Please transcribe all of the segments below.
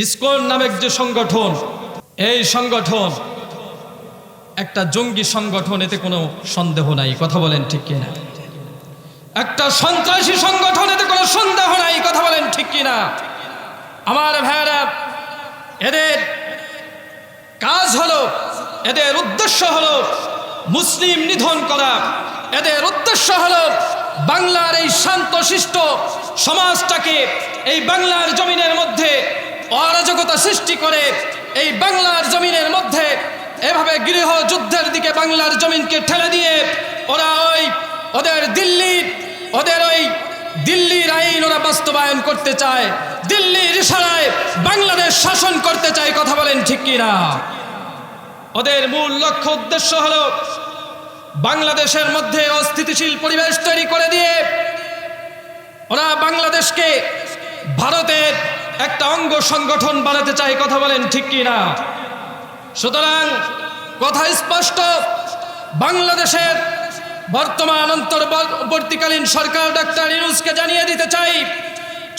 ISKCON নামের যে সংগঠন, এই সংগঠন একটা জঙ্গি সংগঠন, এতে কোনো সন্দেহ নাই, কথা বলেন ঠিক কিনা? একটা সন্ত্রাসী সংগঠন, এতে কোনো সন্দেহ নাই, কথা বলেন ঠিক কিনা? আমার ভাইয়েরা, এদের কাজ হলো, এদের উদ্দেশ্য হলো মুসলিম নিধন করা। এদের উদ্দেশ্য হলো বাংলার এই শান্তশিষ্ট সমাজটাকে এই বাংলার জমিনের মধ্যে অরাজকতা সৃষ্টি করে এই বাংলার জমিনের মধ্যে এভাবে গৃহ যুদ্ধের দিকে বাংলার জমিনকে ঠেলে দিয়ে ওরা ওই ওদের দিল্লি, ওদের ওই দিল্লির আইন ওরা বাস্তবায়ন করতে চায়, দিল্লির ইশারায় বাংলাদেশ শাসন করতে চায় কথা বলেন ঠিক কিনা? ওদের মূল লক্ষ্য উদ্দেশ্য হলো বাংলাদেশের মধ্যে অস্থিতিশীল পরিবেশ তৈরি করে দিয়ে ওরা বাংলাদেশকে ভারতের একটা অঙ্গ সংগঠন বানাতে চাই, কথা বলেন ঠিক কি না? সুতরাং কথা স্পষ্ট, বাংলাদেশের বর্তমান অন্তর্বর্তীকালীন সরকার ডাক্তার ইউনুসকে জানিয়ে দিতে চাই,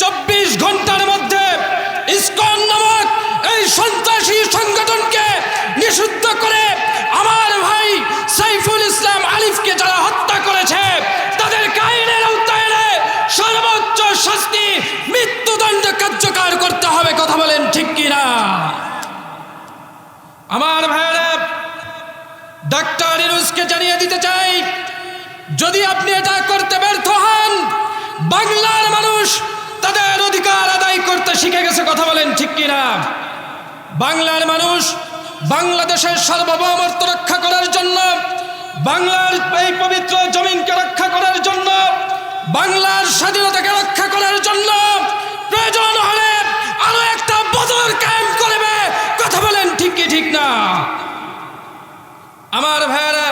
চব্বিশ ঘণ্টার মধ্যে ইস্কন নামক এই সন্ত্রাসী সংগঠনকে নিষিদ্ধ করে আমার ভাই সাইফুল ইসলাম আলিফকে যারা হত্যা করেছে, তাদের সর্বোচ্চ শাস্তি মৃত্যুদণ্ড কার্যকর করতে হবে, কথা বলেন ঠিক কিনা? আমার ভাইয়েরা, ডাক্তার ইনুসকে জানিয়ে দিতে চাই, যদি আপনি এটা করতে ব্যর্থ হন, বাংলার মানুষ তাদের অধিকার আদায় করতে শিখে গেছে, কথা বলেন ঠিক কিনা? বাংলার মানুষ বাংলাদেশের সার্বভৌমত্ব রক্ষা করার জন্য, বাংলার এই পবিত্র জমিনকে রক্ষা করার জন্য বাংলার স্বাধীনতাকে রক্ষা করার জন্য প্রয়োজন হলে আরও একটা বদল কায়েম করবে কথা বলেন ঠিক কি ঠিক না? আমার ভাইয়েরা,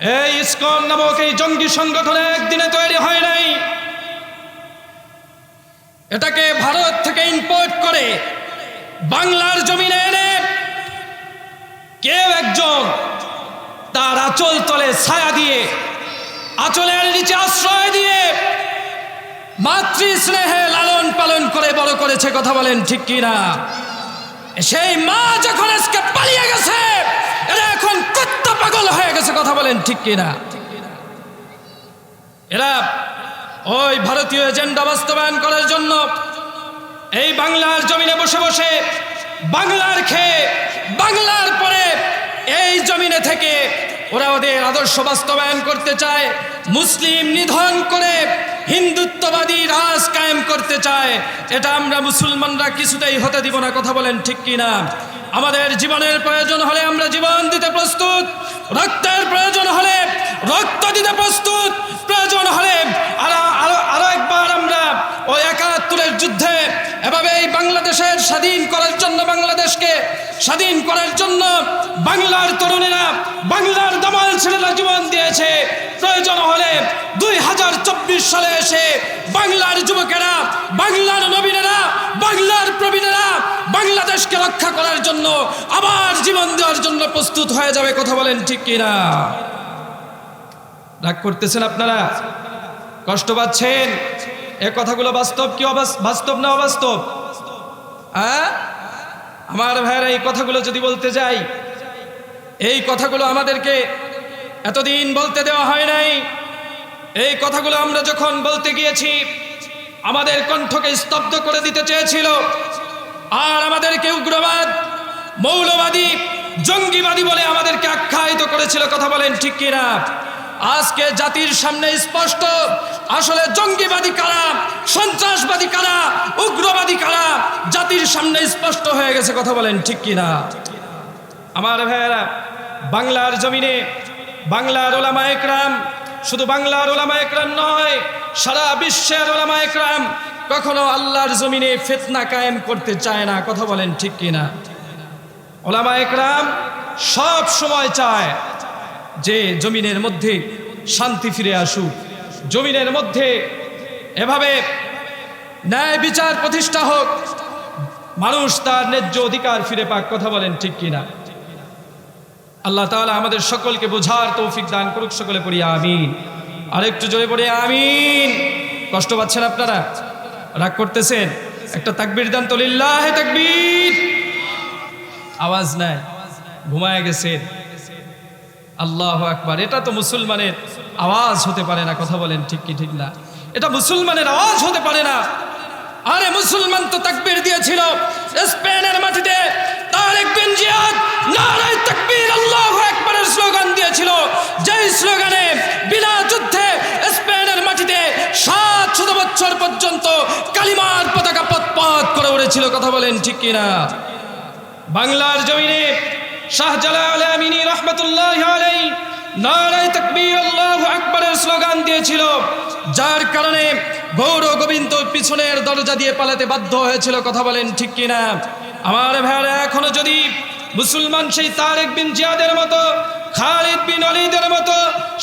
এই ইসকন নামক এই জঙ্গি সংগঠন একদিনে তৈরি হয় নাই। এটাকে ভারত থেকে ইম্পোর্ট করে বাংলার জমিনে এনে কেউ একজন তার আচল তলে ছায়া দিয়ে আচলের নিচে আশ্রয় দিয়ে মাতৃ স্নেহে লালন পালন করে বড় করেছে, কথা বলেন ঠিক কিনা? সেই মা যখন আজকে পালিয়ে গেছে, এরা এখন কত্ত পাগল হয়ে গেছে, কথা বলেন ঠিক কিনা? এরা ওই ভারতীয় এজেন্ডা বাস্তবায়ন করার জন্য এই বাংলার জমিনে বসে বসে বাংলার খেয়ে বাংলার পরে এই জমিনে থেকে ওরা ওদের আদর্শ বাস্তবায়ন করতে চায়, মুসলিম নিধন করে হিন্দুত্ববাদী রাজ কায়েম করতে চায়। এটা আমরা মুসলমানরা কিছুতেই হতে দিব না, কথা বলেন ঠিক কিনা আমাদের জীবনের প্রয়োজন হলে আমরা জীবন দিতে প্রস্তুত, রক্তের প্রয়োজন হলে রক্ত দিতে প্রস্তুত, প্রয়োজন হলে আরও একবার আমরা ওই একাত্তরের যুদ্ধে এভাবেই বাংলাদেশের স্বাধীন করার জন্য বাংলাদেশকে স্বাধীন করার জন্য বাংলার তরুণেরা বাংলার দামাল ছেলেরা জীবন দিয়েছে। প্রয়োজন হলে দুই হাজার চব্বিশ সালে এসে বাংলার যুবকেরা, বাংলার নবীনেরা, বাংলার প্রবীণেরা বাংলাদেশকে রক্ষা করার জন্য আবার জীবন দেওয়ার জন্য প্রস্তুত হয়ে যাবে কথা বলেন ঠিক কিনা? রাগ করতেছেন আপনারা? কষ্ট পাচ্ছেন? এ কথাগুলো বাস্তব কি বাস্তব না অবাস্তব? হ্যাঁ? আমার ভাইয়েরা এই কথাগুলো যদি বলতে যাই, এই কথাগুলো আমাদেরকে এতদিন বলতে দেওয়া হয় নাই। এই কথাগুলো আমরা যখন বলতে গিয়েছি, আমাদের কণ্ঠকে স্তব্ধ করে দিতে চেয়েছিল। আর আমাদেরকে উগ্রবাদ, মৌলবাদী, জঙ্গিবাদী বলে আমাদেরকে আখ্যায়িত করেছিল। কথা বলেন ঠিক কিনা? আজকে জাতির সামনে স্পষ্ট, আসলে জঙ্গিবাদী কারা, সন্ত্রাসবাদী কারা, উগ্রবাদী কারা, জাতির সামনে স্পষ্ট হয়ে গেছে, কথা বলেন ঠিক কিনা? আমার ভাইয়েরা, বাংলার জমিনে বাংলার ওলামা একরাম শুধু বাংলার ওলামা একরাম নয়, সারা বিশ্বের ওলামা একরাম কখনো আল্লাহর জমিনে ফেতনা কায়েম করতে চায় না, কথা বলেন ঠিক কিনা? ওলামা একরাম সব সময় চায় যে জমিনের মধ্যে শান্তি ফিরে আসুক। জমিনের মধ্যে এভাবে ন্যায় বিচার প্রতিষ্ঠা হোক, মানুষ তার ন্যায্য অধিকার ফিরে পাক, কথা বলেন ঠিক কিনা? আল্লাহ তাহলে আমাদের সকলকে বোঝার তৌফিক দান করুক, সকলে পড়ি আমিন। আর একটু জোরে পড়ে আমিন। কষ্ট পাচ্ছেন আপনারা? রাগ করতেছেন? একটা তাকবির দান তো, লিল্লাহে তাকবীর। আওয়াজ নাই, ঘুমায় গেছে আল্লাহ আকবার। এটা তো মুসলমানের আওয়াজ হতে পারে না, কথা বলেন ঠিক কি ঠিক না। এটা মুসলমানের আওয়াজ হতে পারে না। আরে মুসলমান তো তাকবীর দিয়েছিল, স্পেনের মাটিতে। তারেক বিন জিয়াদ নারায়ে তাকবীর আল্লাহু আকবারের স্লোগান দিয়েছিল। যেই স্লোগানে বিনা যুদ্ধে স্পেনের মাটিতে সাত শত বছর পর্যন্ত কালিমার পতাকা পথ করে উড়েছিল কথা বলেন ঠিক কিনা বাংলার জমিনে শাহজালাল আমিনী রহমতুল্লাহ আলাই নারায় তকবীর, আল্লাহ আকবরের স্লোগান দিয়েছিল, যার কারণে গৌর গোবিন্দ পিছনের দরজা দিয়ে পালাতে বাধ্য হয়েছিল। কথা বলেন ঠিক কিনা? আমার ভাইয়ারা, এখনও যদি মুসলমান সেই তারেক বিন জিয়াদের মতো খালিদ বিন অলিদের মতো,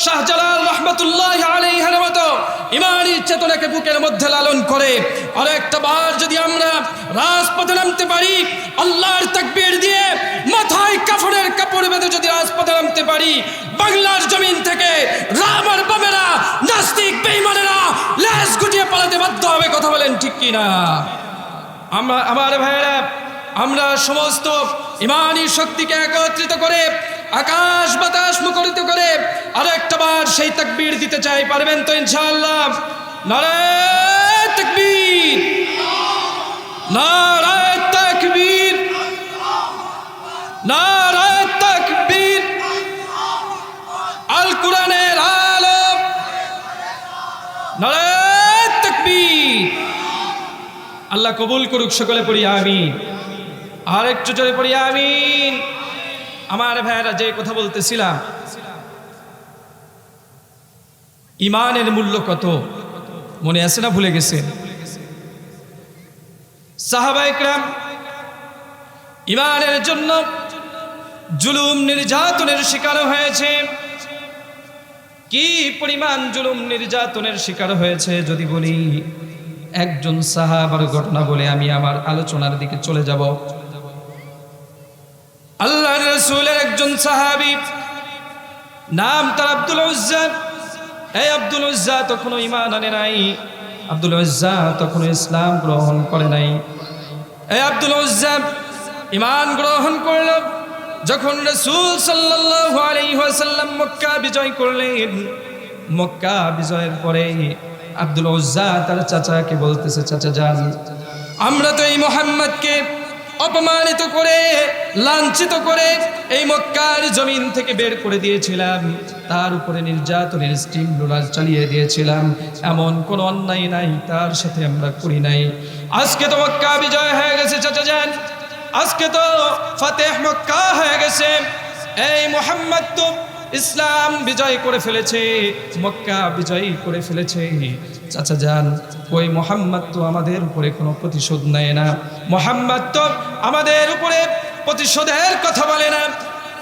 শাহজালাল রহমতুল্লাহ আলাইহার মতো ইমানি চেতনাকে বুকের মধ্যে লালন করে আর একটা বার যদি আমরা রাজপথে নামতে পারি, আল্লাহর তাকবীর দিয়ে মাথায় কাফনের কাপড় বেঁধে যদি রাজপথে নামতে পারি, বাংলার জমিন থেকে রাম আর বামেরা, নাস্তিক বেইমানেরা লেজ গুটিয়ে পালাতে বাধ্য হবে, কথা বলেন ঠিক কি না আমরা, আমার ভাইয়েরা, আমরা সমস্ত ইমানি শক্তিকে একত্রিত করে আকাশ বাতাস মুখরিত করে আরও একটা বার সেই তাকবীর দিতে চাই, পারবেন তো ইনশাআল্লাহ? নারায় তাকবীর। নারায় তাকবীর। নারায় তাকবীর। আল কোরআনের আলো নারায় তাকবীর। আল্লাহ কবুল করুক, সকলে পড়ি আমিন। আর একটু জোরে পড়ি আমিন। আমার ভাইয়েরা যে কথা বলতেছিলাম, ইমানের মূল্য কত? মনে আছে না ভুলে গেছেন সাহাবাইকরাম ইমানের জন্য জুলুম নির্যাতনের শিকার হয়েছে। কি পরিমাণ জুলুম নির্যাতনের শিকার হয়েছে যদি বলি? একজন সাহাবার ঘটনা বলে আমি আমার আলোচনার দিকে চলে যাব। আল্লাহ রসুলের একজন সাহাবি, নাম তার আব্দুল উজ্জা এই আব্দুল উজ্জা তখনও ইমান আনে নাই। আব্দুল উজ্জা তখনও ইসলাম গ্রহণ করে নাই। এই আব্দুল উজ্জা ইমান গ্রহণ করল, যখন রসুল ওয়াসাল্লাম মক্কা বিজয় করলেন। মক্কা বিজয়ের পরে আব্দুল উজ্জা তার চাচাকে বলতেছে, চাচা, যান। আমরা তো এই মোহাম্মদকে অপমানিত করে, লাঞ্ছিত করে এই মক্কার জমিন থেকে বের করে দিয়েছিলাম। তার উপরে নির্যাতনের স্টিম রোলার চালিয়ে দিয়েছিলাম। এমন কোন অন্যায় নাই, তার সাথে আমরা করি নাই। আজকে তো মক্কা বিজয় হয়ে গেছে, চাচা যান। আজকে তো ফতেহ মক্কা হয়ে গেছে। এই মোহাম্মদ তো ইসলাম বিজয় করে ফেলেছে, মক্কা বিজয় করে ফেলেছে। চাচা যান, ওই মোহাম্মদ তো আমাদের উপরে কোনো প্রতিশোধ নেয় না। মোহাম্মদ তো আমাদের উপরে প্রতিশোধের কথা বলে না।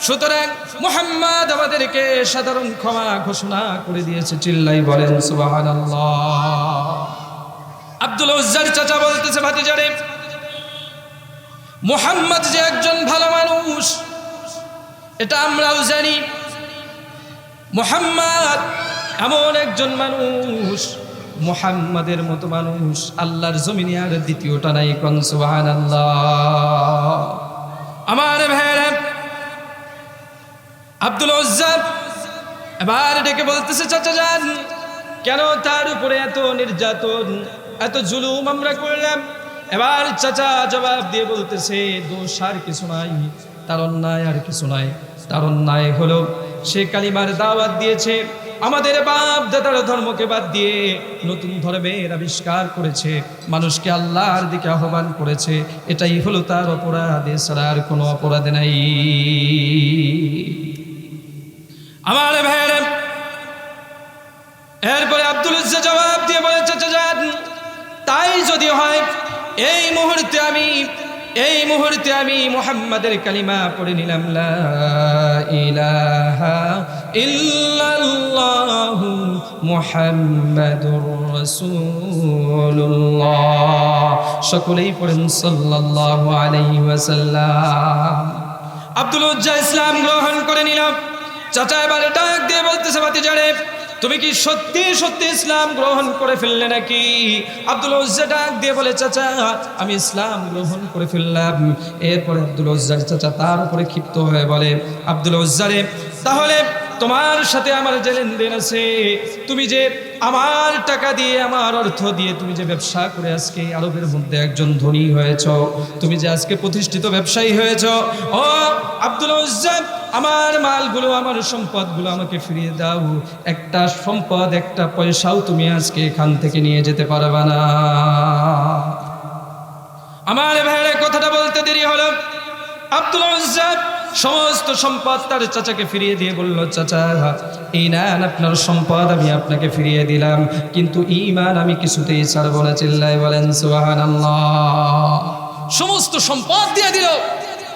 সুতরাং মোহাম্মদ আমাদেরকে সাধারণ ক্ষমা ঘোষণা করে দিয়েছে, চিল্লাই বলেন সুবাহান আব্দুল উজ্জার চাচা বলতেছে ভাতি ভাতিজারে, মোহাম্মদ যে একজন ভালো মানুষ, এটা আমরাও জানি। মোহাম্মদ, এমন একজন মানুষ, মোহাম্মদের মতো মানুষ, আল্লাহর জমিনে আর দ্বিতীয়টা নাই, কন সুবাহান আমার ভাইরা আব্দুল এবার ডেকে বলতেছে, চাচা যান, কেন তার উপরে এত নির্যাতন, এত জুলুম আমরা করলাম? এবার চাচা জবাব দিয়ে বলতেছে, দোষ আর কিছু নাই, তার অন্যায় আর কিছু নাই। তার অন্যায় হলো। সে কালিমার দাওয়াত দিয়েছে, আমাদের বাপ দাদার ধর্মকে বাদ দিয়ে নতুন ধর্মের আবিষ্কার করেছে, মানুষকে আল্লাহর দিকে আহ্বান করেছে, এটাই হলো তার অপরাধ, এছাড়া আর কোনো অপরাধ নাই। আমার ভাইয়ের, এরপরে আব্দুল জবাব দিয়ে বলে চাচা তাই যদি হয়, এই মুহূর্তে আমি এই মুহূর্তে আমি মুহাম্মাদের কালিমা পড়ে নিলাম মুহাম্মাদুর সকলেই পড়েন, সাল্লাল্লাহু আলাইহি আব্দুল উজ্জা ইসলাম গ্রহণ করে নিলাম। চাচা এবারে ডাক দিয়ে বলতেছে, ভাতিজারে তুমি কি সত্যি সত্যি ইসলাম গ্রহণ করে ফেললে নাকি? আব্দুল উজ্জা ডাক দিয়ে বলে, চাচা, আমি ইসলাম গ্রহণ করে ফেললাম। এরপরে আব্দুল উজ্জার চাচা তার উপরে ক্ষিপ্ত হয়ে বলে, আব্দুল উজ্জারে তাহলে তোমার সাথে আমার যে লেনদেন আছে, তুমি যে আমার টাকা দিয়ে, আমার অর্থ দিয়ে তুমি যে ব্যবসা করে আজকে আরবের মধ্যে একজন ধনী হয়েছ, তুমি যে আজকে প্রতিষ্ঠিত ব্যবসায়ী হয়েছ, ও আব্দুল উজ্জাব আমার মালগুলো, আমার সম্পদগুলো আমাকে ফিরিয়ে দাও। একটা সম্পদ, একটা পয়সাও তুমি আজকে এখান থেকে নিয়ে যেতে পারবে না। আমার ভাইয়ের কথাটা বলতে দেরি হলো। আব্দুল সমস্ত সম্পদ তার চাচাকে ফিরিয়ে দিয়ে বলল, চাচা, এই নেন আপনার সম্পদ, আমি আপনাকে ফিরিয়ে দিলাম। কিন্তু ইমান আমি কিছুতেই ছাড়বো না চিল্লাই বলেন সুহান সমস্ত সম্পদ দিয়ে দিল।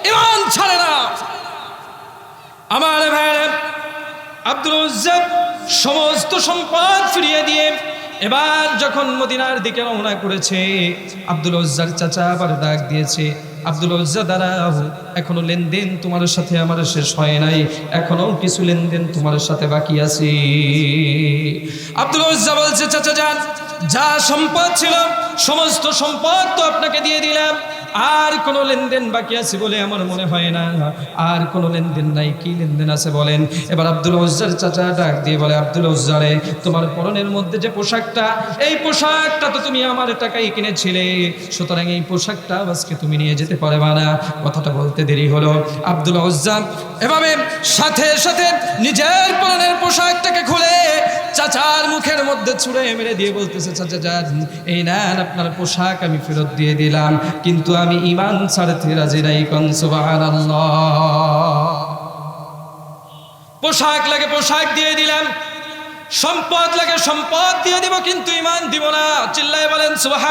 ইমান ছাড়ে না। আমার ভাইয়ের, আব্দুল সমস্ত সম্পদ ফিরিয়ে দিয়ে এবার যখন মদিনার দিকে রওনা করেছে, আব্দুল উজ্জার চাচা আবার ডাক দিয়েছে, আব্দুল উজ্জা দাঁড়াও, এখনও লেনদেন তোমার সাথে আমার শেষ হয় নাই, এখনও কিছু লেনদেন তোমার সাথে বাকি আছে। আব্দুল উজ্জা বলছে, চাচা যান, যা সম্পদ ছিল, সমস্ত সম্পদ তো আপনাকে দিয়ে দিলাম আর কোনো লেনদেন বাকি আছে বলে আমার মনে হয় না। আর কোনো লেনদেন নাই, কি লেনদেন আছে বলেন? এবার আব্দুল উজ্জার চাচা ডাক দিয়ে বলে, আব্দুল উজ্জারে তোমার পরনের মধ্যে যে পোশাকটা, এই পোশাকটা তো তুমি আমার টাকায় কিনেছিলে। সুতরাং এই পোশাকটা আজকে তুমি নিয়ে যেতে পারবে না। কথাটা বলতে দেরি হলো। আব্দুল উজ্জা এভাবে সাথে সাথে নিজের পরনের পোশাকটাকে খুলে চাচার মুখের মধ্যে ছুঁড়ে মেরে দিয়ে বলতেছে, চাচা যান, এই নেন, আপনার পোশাক আমি ফেরত দিয়ে দিলাম। কিন্তু আমি ইমান ছাড়তে রাজি নাই পোশাক লাগে পোশাক দিয়ে দিলাম, সম্পদ লাগে সম্পদ দিয়ে দিব, কিন্তু ইমান দিব না। চিল্লায় বলেন সুবাহ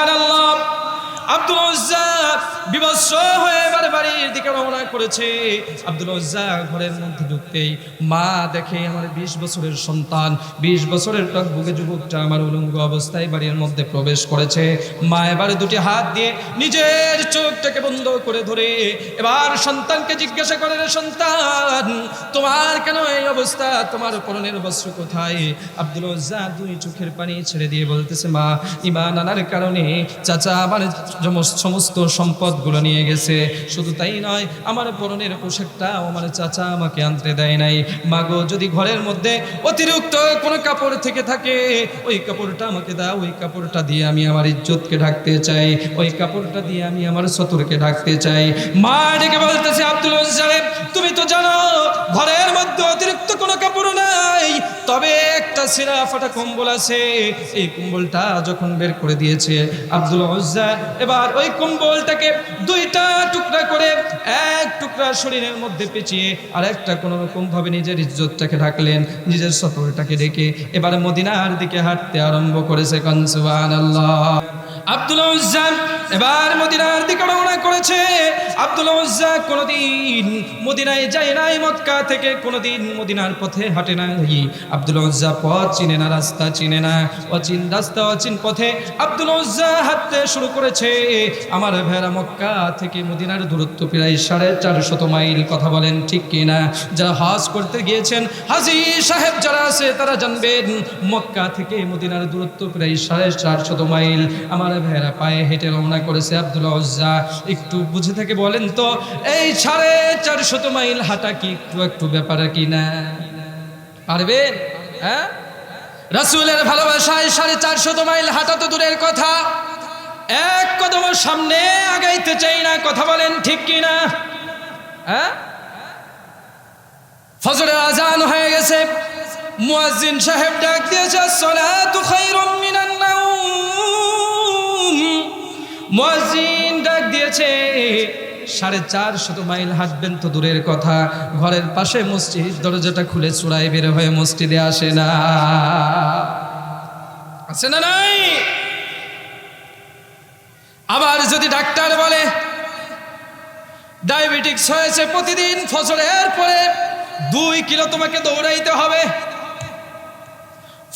আব্দুল উজ্জাব বিবস্ত্র হয়ে এবার বাড়ির দিকে রওনা করেছে। আব্দুল উজ্জাব ঘরের মধ্যে ঢুকতেই মা দেখে আমার বিশ বছরের সন্তান, বিশ বছরের টক বুকে যুবকটা আমার উলঙ্গ অবস্থায় বাড়ির মধ্যে প্রবেশ করেছে। মা এবারে দুটি হাত দিয়ে নিজের চোখটাকে বন্ধ করে ধরে এবার সন্তানকে জিজ্ঞাসা করে সন্তান, তোমার কেন এই অবস্থা? তোমার পরনের বস্ত্র কোথায়? আব্দুল উজ্জাব দুই চোখের পানি ছেড়ে দিয়ে বলতেছে, মা, ইমান আনার কারণে চাচা আমার সমস্ত- সম্পদগুলো নিয়ে গেছে। শুধু তাই নয়, আমার পরনের পোশাকটাও আমার চাচা আমাকে আনতে দেয় নাই। মাগো, যদি ঘরের মধ্যে অতিরিক্ত কোনো কাপড় থেকে থাকে, ওই কাপড়টা আমাকে দাও, ওই কাপড়টা দিয়ে আমি আমার ইজ্জতকে ঢাকতে চাই। ওই কাপড়টা দিয়ে আমি আমার সতরকে ঢাকতে চাই। মা ডেকে বলতেছে, আব্দুল সাহেব, তুমি তো জানো, ঘরের মধ্যে অতিরিক্ত তবে একটা সিরা ফাটা কম্বল আছে। এই কম্বলটা যখন বের করে দিয়েছে আব্দুল উজ্জা এবার ওই কম্বলটাকে দুইটা টুকরা করে এক টুকরা শরীরের মধ্যে পেঁচিয়ে আর একটা কোনো রকম ভাবে নিজের ইজ্জতটাকে ঢাকলেন, নিজের সফরটাকে ডেকে। এবার মদিনার দিকে হাঁটতে আরম্ভ করেছে কনসুবান আল্লাহ আব্দুল উজ্জা এবার মদিনার দিকে রওনা করেছে। আব্দুল উজ্জা কোনোদিন মদিনায় যায় নাই, মক্কা থেকে কোনোদিন মদিনার পথে হাঁটে নাই। আব্দুল উজ্জা পথ চিনে না, রাস্তা চিনে না, অচিন রাস্তা, অচিন পথে আব্দুল উজ্জা হাঁটতে শুরু করেছে। আমার ভেড়া মক্কা থেকে মদিনার দূরত্ব প্রায় সাড়ে চারশত মাইল, কথা বলেন ঠিক কিনা? যারা হজ করতে গিয়েছেন, হাজি সাহেব যারা আছে, তারা জানবেন মক্কা থেকে মদিনার দূরত্ব প্রায় সাড়ে চারশত মাইল। আমার ভেড়া পায়ে হেঁটে রওনা করেছে আব্দুল উজ্জা একটু বুঝে থেকে বলেন তো, এই সাড়ে চারশত মাইল হাঁটা কি একটু একটু ব্যাপার কি না? পারবেন হ্যাঁ? রাসুলের ভালোবাসায় সাড়ে চারশত মাইল হাঁটা তো দূরের কথা। এক কদম সামনে আগাইতে চাই না, কথা বলেন ঠিক কি না? হ্যাঁ? ফজরের আজান হয়ে গেছে। মুয়াজ্জিন সাহেব ডাক দিয়েছে সলাতু খায়রুম মিনান নাউম মুয়াজ্জিন ডাক দিয়েছে। সাড়ে চার শত মাইল হাঁটবেন তো দূরের কথা। ঘরের পাশে মসজিদ, দরজাটা খুলে চূড়ায় বের হয়ে মসজিদে আসে না। আসে না নাই? আবার যদি ডাক্তার বলে, ডায়াবেটিক্স হয়েছে প্রতিদিন ফজরের পরে দুই কিলো তোমাকে দৌড়াইতে হবে।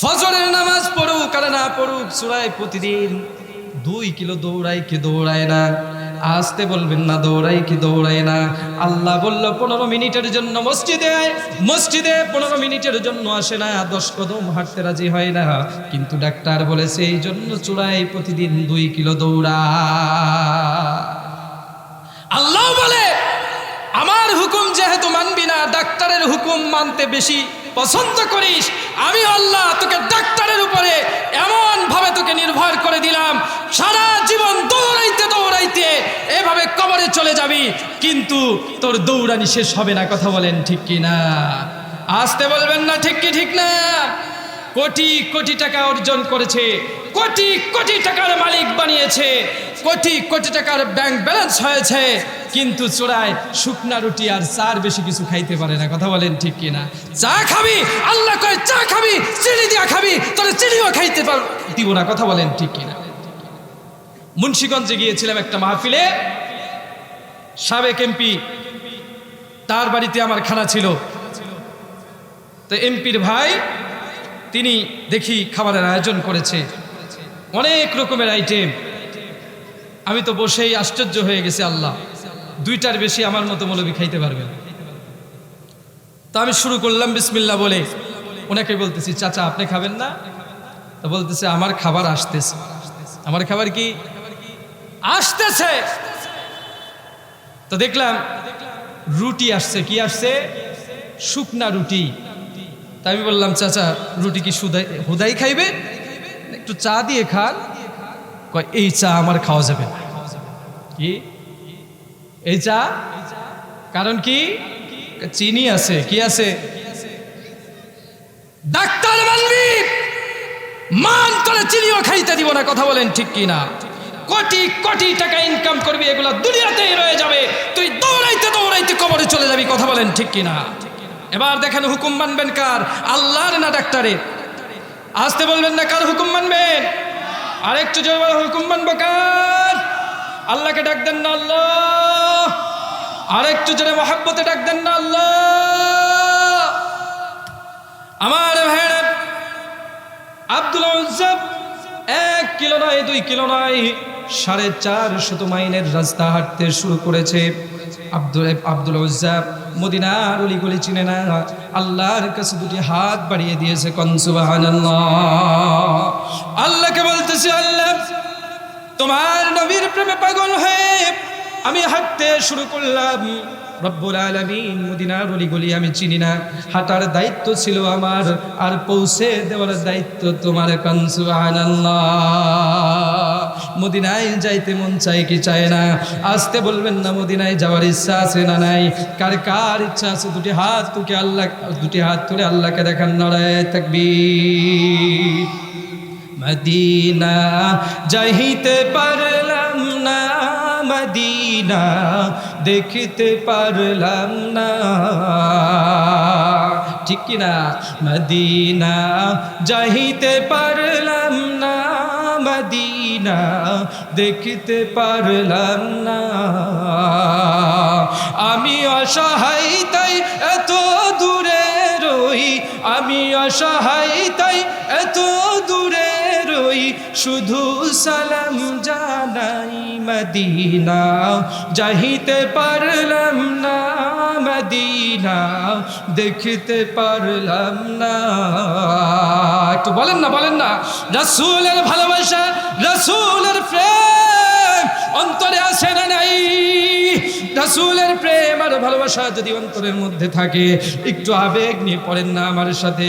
ফজরের নামাজ পড়ুক আর না পড়ুক, চূড়ায় প্রতিদিন দুই কিলো দৌড়াই কি দৌড়ায় না? আসতে বলবেন না, দৌড়াই কি দৌড়ায় না? আল্লাহ বলল, পনেরো মিনিটের জন্য মসজিদে মসজিদে পনেরো মিনিটের জন্য আসে না। দশ কদম হাঁটতে রাজি হয় না। কিন্তু ডাক্তার বলেছে এই জন্য চূড়ায় প্রতিদিন দুই কিলো দৌড়া আল্লাহ বলে আমার হুকুম যেহেতু মানবি না ডাক্তারের হুকুম মানতে বেশি পছন্দ করিস। আমি আল্লাহ তোকে ডাক্তারের উপরে এমন ভাবে তোকে নির্ভর করে দিলাম, সারা জীবন দৌড়াইতে দৌড়াইতে এভাবে কবরে চলে যাবি, কিন্তু তোর দৌড়ানি শেষ হবে না, কথা বলেন ঠিক কি না? আসতে বলবেন না ঠিক কি, ঠিক না? কোটি কোটি টাকা অর্জন করেছে, কোটি কোটি টাকার মালিক বানিয়েছে, কোটি কোটি টাকার ব্যাংক ব্যালেন্স হয়েছে কিন্তু চোরায় শুকনা রুটি আর চার বেশি কিছু খাইতে পারে না। কথা বলেন ঠিক কিনা? চা খাবি? আল্লাহ কয়, চা খাবি? চিনি দিয়া খাবি? তোরা চিনিও খাইতে পার দিব না। কথা বলেন ঠিক কিনা? মুন্সিগঞ্জে গিয়েছিলাম একটা মাহফিলে। সাবেক এমপি, তার বাড়িতে আমার খানা ছিল। তো এমপির ভাই, তিনি দেখি খাবারের আয়োজন করেছে। অনেক রকমের আইটেম আমি তো বসেই আশ্চর্য হয়ে গেছি, আল্লাহ। দুইটার বেশি আমার মতো মৌলবি খাইতে পারবে না। তো আমি শুরু করলাম বিসমিল্লা বলে। ওনাকে বলতেছি, চাচা, আপনি খাবেন না? তো বলতেছে, আমার খাবার আসতেছে। আমার খাবার কি? আসতেছে। তো দেখলাম, রুটি আসছে। কি আসছে? শুকনা রুটি। তা আমি বললাম, চাচা, রুটি কি হুদাই খাইবে? একটু চা দিয়ে খান। কয়, এই চা আমার খাওয়া যাবে না। কি? এই চা কারণ কি? চিনি আছে। কি আছে? ডাক্তার মানবি! মান করে চিনিও খাইতে দিব না কথা বলেন ঠিক কি না কোটি কোটি টাকা ইনকাম করবি এগুলা দুনিয়াতেই রয়ে যাবে। তুই দৌড়াইতে দৌড়াইতে কবরে চলে যাবি কথা বলেন ঠিক কি না এবার দেখেন হুকুম মানবেন কার? আল্লাহর না ডাক্তারের? আসতে বলবেন না কার হুকুম মানবেন? আরেকটু বলো, হুকুম মানবো কার? আল্লাহকে ডাক দেন না আল্লাহ। আরেকটু জোরে মহাব্বতে ডাক দেন না আল্লাহ। আমার ভাইরা আব্দুল এক কিলো নয়, দুই কিলো নয়, সাড়ে চার শত মাইলের রাস্তা হাঁটতে শুরু করেছে। আব্দুল আব্দুল উজ্জাব মদিনার অলিগলি চিনে না, আল্লাহর কাছে দুটি হাত বাড়িয়ে দিয়েছে কনসুবাহান আল্লাহকে বলতেছে, আল্লাহ, তোমার নবীর প্রেমে পাগল হয়ে আমি হাঁটতে শুরু করলাম। রব্বুল আলামিন মদিনার অলিগলি আমি চিনি না। হাঁটার দায়িত্ব ছিল আমার, আর পৌঁছে দেওয়ার দায়িত্ব তোমার কনসুবহানাল্লাহ মদিনায় যাইতে মন চায় কি চায় না? আসতে বলবেন না মদিনায় যাওয়ার ইচ্ছা আছে না নাই? কার কার ইচ্ছা আছে? দুটি হাত তুকে আল্লাহ, দুটি হাত তুলে আল্লাহকে দেখান নড়ায় থাকবি মদিনা যাইতে পারলাম না। মদিনা দেখতে পারলাম না। ঠিক না মদিনা যাইতে পারলাম না, মদিনা দেখতে পারলাম না। আমি অসহায়, তাই এত দূরে রই। আমি অসহায়, তাই এত দূরে শুধু সালাম জানাই মদিনা। যাইতে পারলাম না মদিনা, দেখতে পারলাম না। একটু বলেন না বলেন না। রসুলের ভালোবাসা, রসুলের প্রেম অন্তরে আসে না নাই? রসুলের প্রেম আর ভালোবাসা যদি অন্তরের মধ্যে থাকে, একটু আবেগ নিয়ে পড়েন না আমার সাথে।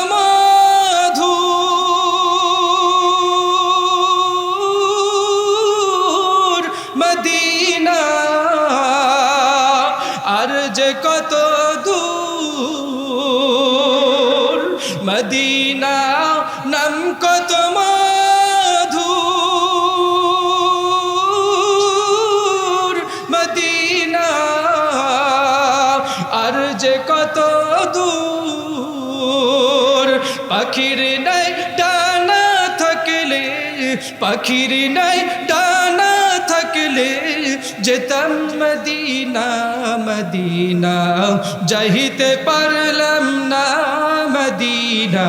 যে কত দূর। পাখির নাই ডানা থাকলে, পাখির নাই ডানা থাকলে যেতাম মদিনা মদিনা। যাইতে পারলাম না মদিনা,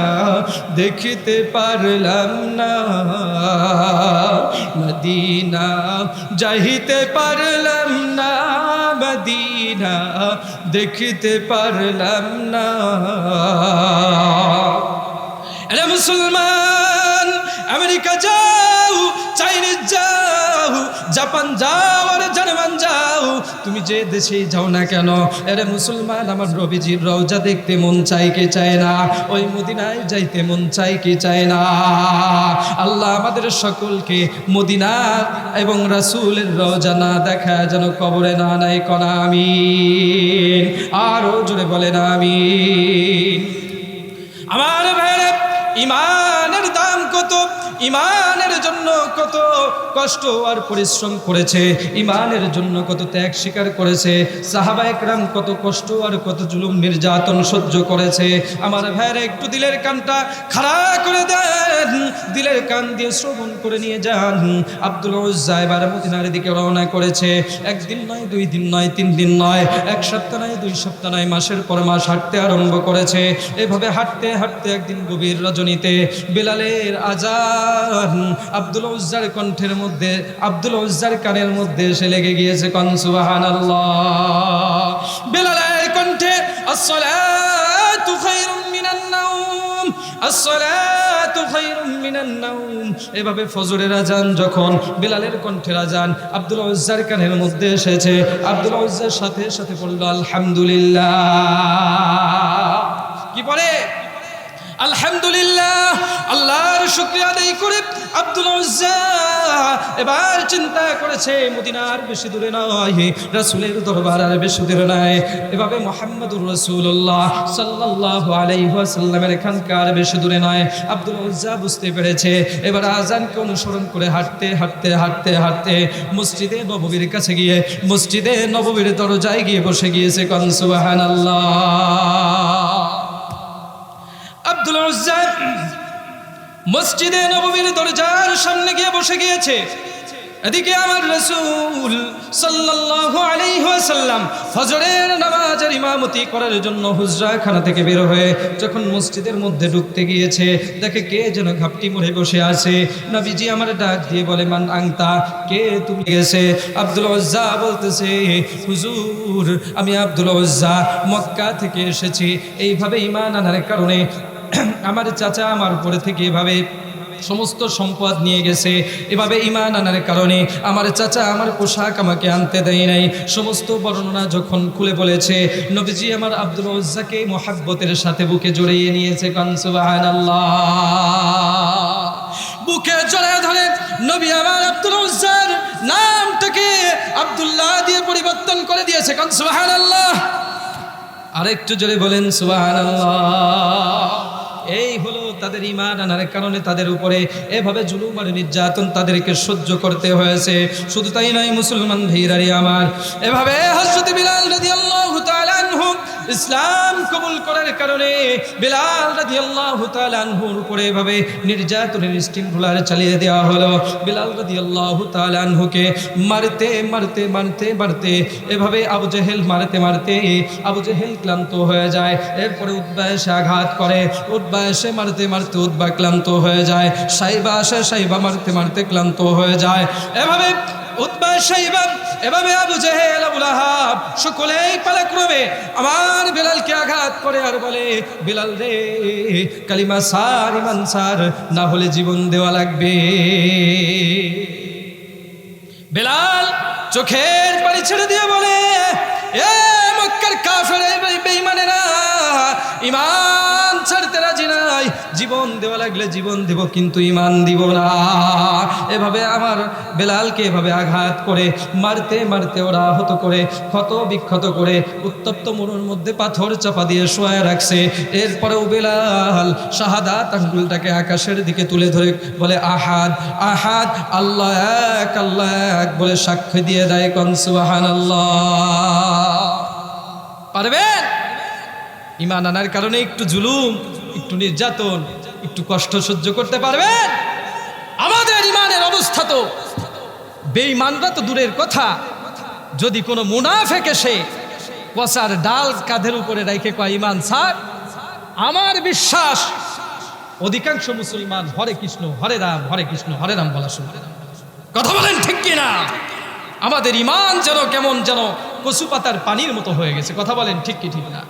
দেখতে পারলাম না মদিনা। যাইতে পারলাম না মদিনা। দেখতে পারলাম না। মুসলমান আমেরিকা যাও চাইনিজ যাও। জাপান যাও, আর জার্মান যাও। তুমি যে দেশে যাও না কেন? এরে মুসলমান, আমার রবিজির রওজা দেখতে মন চাই কে চায় না? ওই মদিনায় যাইতে মন চাই কে চায় না? আল্লাহ আমাদের সকলকে মদিনা এবং রাসূলের রওজা না দেখা যেন কবরে না নাই কনা আমিন। আরও জোরে বলেন, আমিন। আমার ভাইরা ইমানের দাম কত? ইমানের জন্য কত কষ্ট আর পরিশ্রম করেছে। ইমানের জন্য কত ত্যাগ স্বীকার করেছে। সাহাবা একরাম কত কষ্ট আর কত জুলুম, নির্যাতন সহ্য করেছে। আমার ভাইয়েরা, একটু দিলের কানটা খাড়া করে দেন। দিলের কান দিয়ে শ্রবণ করে নিয়ে যান। আব্দুল এবার মদিনার দিকে রওনা করেছে। একদিন নয়, দুই দিন নয়, তিন দিন নয়, এক সপ্তাহ নয়, দুই সপ্তাহ নয়, মাসের পর মাস হাঁটতে আরম্ভ করেছে। এভাবে হাঁটতে হাঁটতে একদিন গভীর রজনীতে বেলালের আজান। আব্দুল উজ্জার কণ্ঠের মধ্যে আব্দুল উজ্জার কানের মধ্যে এসে লেগে গিয়েছে কনসুবাহান বেলালের কণ্ঠে এভাবে ফজরের আজান যখন বেলালের কণ্ঠের আজান আব্দুল উজ্জার কানের মধ্যে এসেছে, আব্দুল উজ্জার সাথে সাথে পড়ল আলহামদুলিল্লাহ। কি পড়ে আলহামদুলিল্লাহ, আল্লাহর শুক্রিয়া আদায় করে আব্দুল এবার চিন্তা করেছে, মদিনার বেশি দূরে নয়, রাসূলের দরবার আর বেশি দূরে নয়। এভাবে মোহাম্মদুর রাসূলুল্লাহ সাল্লাল্লাহু আলাইহি ওয়াসাল্লামের এখানকার বেশি দূরে নয়। আব্দুল উজ্জা বুঝতে পেরেছে, এবার আজানকে অনুসরণ করে হাঁটতে হাঁটতে হাঁটতে হাঁটতে মসজিদে নববীর কাছে গিয়ে, মসজিদে নববীর দরজায় গিয়ে বসে গিয়েছে কন সুবহানাল্লাহ। মসজিদে নববীর দরজার সামনে গিয়ে বসে গিয়েছে। এদিকে আমার রসুল সাল্লাল্লাহু আলাইহি ওয়াসাল্লাম ফজরের নামাজের ইমামতি করার জন্য হুজরাখানা থেকে বের হয়ে যখন মসজিদের মধ্যে ঢুকতে গিয়েছে, দেখে কে যেন ঘাপটি মরে বসে আছে। নবীজি আমার ডাক দিয়ে বলে, মান আংতা, কে তুমি? গেছে। আব্দুল উজ্জা বলতেছে, হুজুর, আমি আব্দুল উজ্জা মক্কা থেকে এসেছি। এইভাবে ইমান আনার কারণে আমার চাচা আমার উপরে থেকে এভাবে সমস্ত সম্পদ নিয়ে গেছে। এভাবে ইমান আনার কারণে আমার চাচা আমার পোশাক আমাকে আনতে দেয় নাই। সমস্ত বর্ণনা যখন খুলে বলেছে, নবীজি আমার আব্দুল উজ্জাকে মোহাব্বতের সাথে বুকে জড়িয়ে নিয়েছে বুকে জড়িয়ে ধরে নবী আমার আব্দুল উজ্জার নামটাকে আব্দুল্লাহ দিয়ে পরিবর্তন করে দিয়েছে কনসুবাহান আল্লাহ আরেকটু জোরে বলেন সুবাহান এই হলো তাদের ইমান আনার কারণে তাদের উপরে এভাবে জুলুম আর নির্যাতন তাদেরকে সহ্য করতে হয়েছে। শুধু তাই নয়, মুসলমান ভাইরারি আমার, এভাবে হজরত বিলাল রাদিয়াল্লাহু ইসলাম কবুল করার কারণে বিলাল রাদিয়াল্লাহু তাআলা আনহুর উপরে এভাবে নির্যাতনের স্টিম চালিয়ে দেওয়া হলো। বিলাল রাদিয়াল্লাহু তাআলা আনহুকে মারতে মারতে মারতে মারতে এভাবে আবু জেহেল মারতে মারতে আবু জেহেল ক্লান্ত হয়ে যায়। এরপরে উদ্বা এসে আঘাত করে উদ্বা এসে মারতে মারতে উদ্বা ক্লান্ত হয়ে যায়। সাইবা আসে, সাইবা মারতে মারতে ক্লান্ত হয়ে যায়। এভাবে উদ্বা সাইবা এভাবে আবু জেহেল আবুল আহাব সকলেই পালাক্রমে আমার বেলালকে আঘাত করে আর বলে কালিমা সার, ইমান সার, না জীবন দেওয়া লাগবে। বেলাল চোখের পানি ছেড়ে দিয়ে বলে, এ মক্কার কাফের বেইমানেরা ইমান ছাড়তে রাজি নাই। জীবন দেওয়া লাগলে জীবন দেব, কিন্তু ইমান দিব না। এভাবে আমার বেলালকে এভাবে আঘাত করে, মারতে মারতে ওরা আহত করে, ক্ষত বিক্ষত করে, উত্তপ্ত মরুর মধ্যে পাথর চাপা দিয়ে শোয়া রাখছে। এরপরেও বেলাল শাহাদাত আঙ্গুলটাকে আকাশের দিকে তুলে ধরে বলে, আহাদ আহাদ, আল্লাহ এক আল্লাহ এক বলে সাক্ষ্য দিয়ে দেয় কনসুবাহান আল্লাহ পারবেন? ইমান আনার কারণে একটু জুলুম, একটু নির্যাতন, একটু কষ্ট সহ্য করতে পারবেন আমাদের ইমানের অবস্থা তো। বেঈমানরা তো দূরের কথা। যদি কোনো মুনাফেক এসে পচার ডাল কাঁধের উপরে রেখে কয়, ইমান স্যার আমার বিশ্বাস, অধিকাংশ মুসলমান হরে কৃষ্ণ, হরে রাম, হরে কৃষ্ণ, হরে রাম বলা শুনবে কথা বলেন ঠিক কিনা? আমাদের ইমান যেন কেমন যেন কচু পাতার পানির মতো হয়ে গেছে। কথা বলেন ঠিক কি ঠিক না?